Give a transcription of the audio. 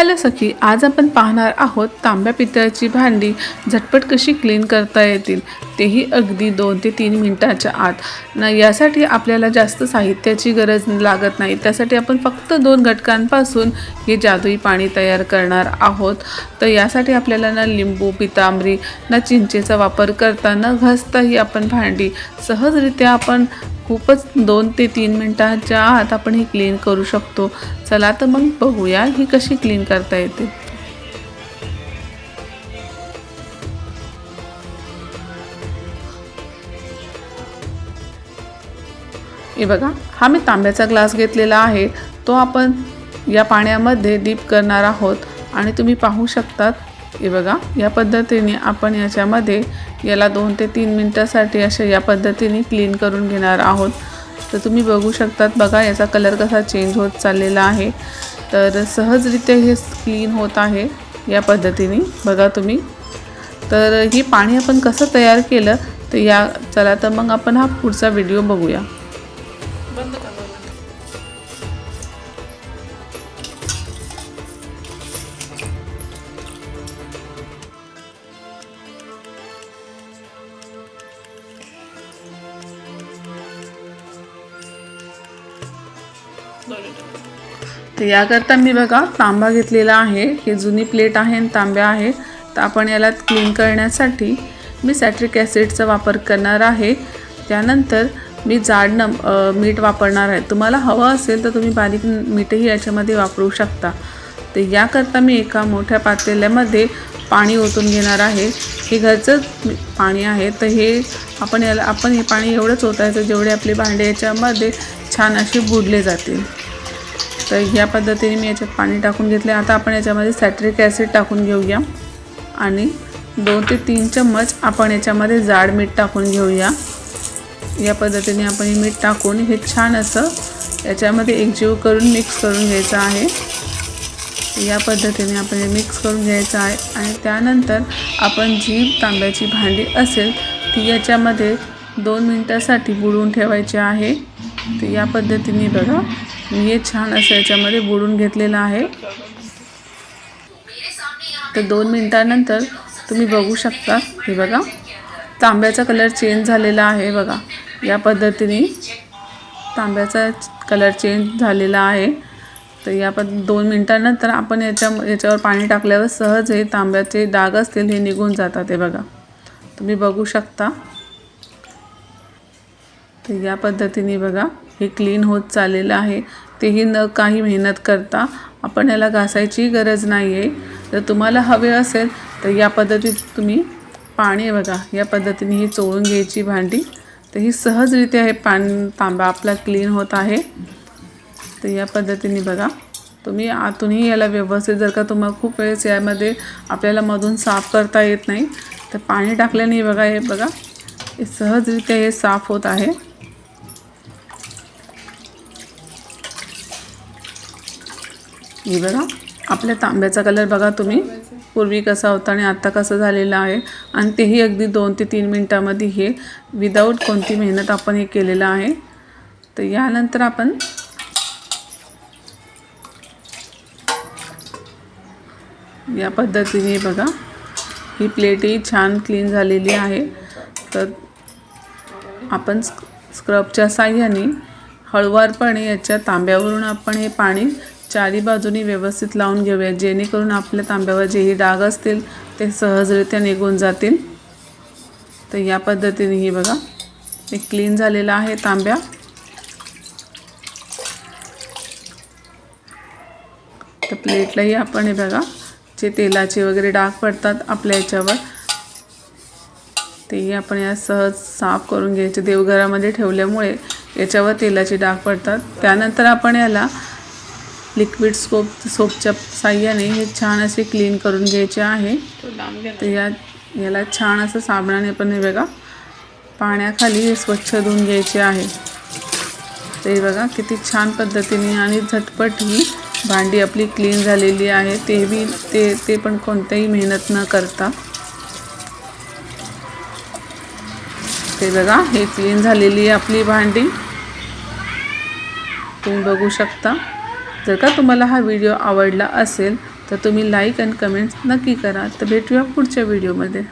Hello सखी आज आपण पाहणार आहोत तांब्या पितळची भांडी झटपट कशी क्लीन करता येतील तेही अगदी दोन ते तीन मिनटाच्या आत. न यासाठी आपल्याला जास्त साहित्याची गरज लागत नाही. त्यासाठी आपण फक्त दोन घटकांपासून हे जादुई पाणी तयार करणार आहोत. तर यासाठी आपल्याला ना लिंबू पितांबरी ना चिंचेचा वापर करता न घसताही आपण भांडी सहजरित्या आपण खूपच दोन ते तीन मिनटाच्या आत आपण ही क्लीन करू शकतो. चला तर मग बघूया ही कशी क्लीन करता येते. हे बघा हा मी तांब्याचा ग्लास घेतलेला आहे. तो आपण या पाण्यामध्ये डीप करणार आहोत. आणि तुम्ही पाहू शकतात हे बघा या पद्धतीने आपण याच्यामध्ये याला दोन ते तीन मिनटासाठी अशा या पद्धतीने क्लीन करून घेणार आहोत. तर तुम्ही बघू शकतात बघा याचा कलर कसा चेंज होत चाललेला आहे. तर सहजरित्या हे क्लीन होत आहे या पद्धतीने बघा तुम्ही. तर ही पाणी आपण कसं तयार केलं तर या चला तर मग आपण हा पुढचा व्हिडिओ बघूया. तर याकरता मी बघा तांबा घेतलेला आहे. ही जुनी प्लेट आहे आणि तांब्या आहे. तर आपण याला क्लीन करण्यासाठी मी सॅट्रिक ॲसिडचा वापर करणार आहे. त्यानंतर मी जाडनं मीठ वापरणार आहे. तुम्हाला हवं असेल तर तुम्ही बारीक मीठही याच्यामध्ये वापरू शकता. तर याकरता मी एका मोठ्या पातेल्यामध्ये पाणी ओतून घेणार आहे. हे घरचंच पाणी आहे. तर हे आपण याला आपण हे पाणी एवढंच ओतायचं जेवढे आपले भांडे याच्यामध्ये छान असे बुडले जातील. तर या पद्धतीने मी याच्यात पाणी टाकून घेतले आता आपण याच्यामध्ये सॅट्रिक ॲसिड टाकून घेऊया. आणि दोन ते तीन चम्मच आपण याच्यामध्ये जाड मीठ टाकून घेऊया. या पद्धतीने आपण हे मीठ टाकून हे छान असं याच्यामध्ये एकजीव करून मिक्स करून घ्यायचं आहे. या पद्धतीने आपण हे मिक्स करून घ्यायचं आहे. आणि त्यानंतर आपण जी तांब्याची भांडी असेल ती याच्यामध्ये दोन मिनटासाठी बुडवून ठेवायची आहे. तर या पद्धतीने बघा. मी हे छान असं याच्यामध्ये बुडून घेतलेलं आहे. तर दोन मिनटानंतर तुम्ही बघू शकता. हे बघा तांब्याचा कलर चेंज झालेला आहे बघा. या पद्धतीने तांब्याचा कलर चेंज झालेला आहे. तर या पद दोन मिनटानंतर आपण याच्या याच्यावर पाणी टाकल्यावर सहज हे तांब्याचे डाग असतील हे निघून जातात हे बघा. तुम्ही बघू शकता. तर या पद्धतीने बघा. हे क्लीन होत चाललेलं आहे. तेही न काही मेहनत करता आपण याला घासायची गरज नाही आहे जर तुम्हाला हवे असेल तर या पद्धतीत तुम्ही पाणी बघा या पद्धतीने ही चोळून घ्यायची भांडी. तर ही सहजरित्या हे पाण तांबा आपला क्लीन होत आहे. तर या पद्धतीने बघा तुम्ही आतूनही याला व्यवस्थित जर का तुम्हाला खूप वेळेस यामध्ये आपल्याला मधून साफ करता येत नाही तर पाणी टाकल्याने बघा हे बघा हे सहजरित्या हे साफ होत आहे. हे बघा आपल्या तांब्याचा कलर बघा तुम्ही. पूर्वी कसा होता आणि आत्ता कसं झालेला आहे. आणि तेही अगदी दोन ते तीन मिनटामध्ये हे विदाऊट कोणती मेहनत आपण हे केलेलं आहे. तर यानंतर आपण या पद्धतीने बघा. ही प्लेटही छान क्लीन झालेली आहे. तर आपण स्क्रबच्या साह्याने हळुवारपणे याच्या तांब्यावरून आपण हे पाणी चारी बाजूनी व्यवस्थित लावून घेऊया. जेणेकरून आपल्या तांब्यावर जेही डाग असतील ते सहजरित्या निघून जातील. तर या पद्धतीने ही बघा. हे क्लीन झालेला आहे तांब्या. तर प्लेटलाही आपण हे बघा जे तेलाचे वगैरे डाग पडतात आपल्या याच्यावर तेही आपण या सहज साफ करून घ्यायचे. देवघरामध्ये ठेवल्यामुळे याच्यावर तेलाचे डाग पडतात. त्यानंतर आपण याला लिक्विड सोप सोपच्या साह्याने हे छान असे क्लीन करून घ्यायचे आहे. तर या याला छान असं साबणाने पण हे बघा पाण्याखाली हे स्वच्छ धुवून घ्यायचे आहे. ते बघा किती छान पद्धतीने आणि झटपट ही भांडी आपली क्लीन झालेली आहे. ते बी ते ते पण कोणत्याही मेहनत न करता. ते बघा हे क्लीन झालेली आहे आपली भांडी. तुम्ही बघू शकता. जर का तुम्हाला हा व्हिडिओ आवडला असेल तर तुम्ही लाईक अँड कमेंट्स नक्की करा. तर भेटूया पुढच्या व्हिडिओमध्ये.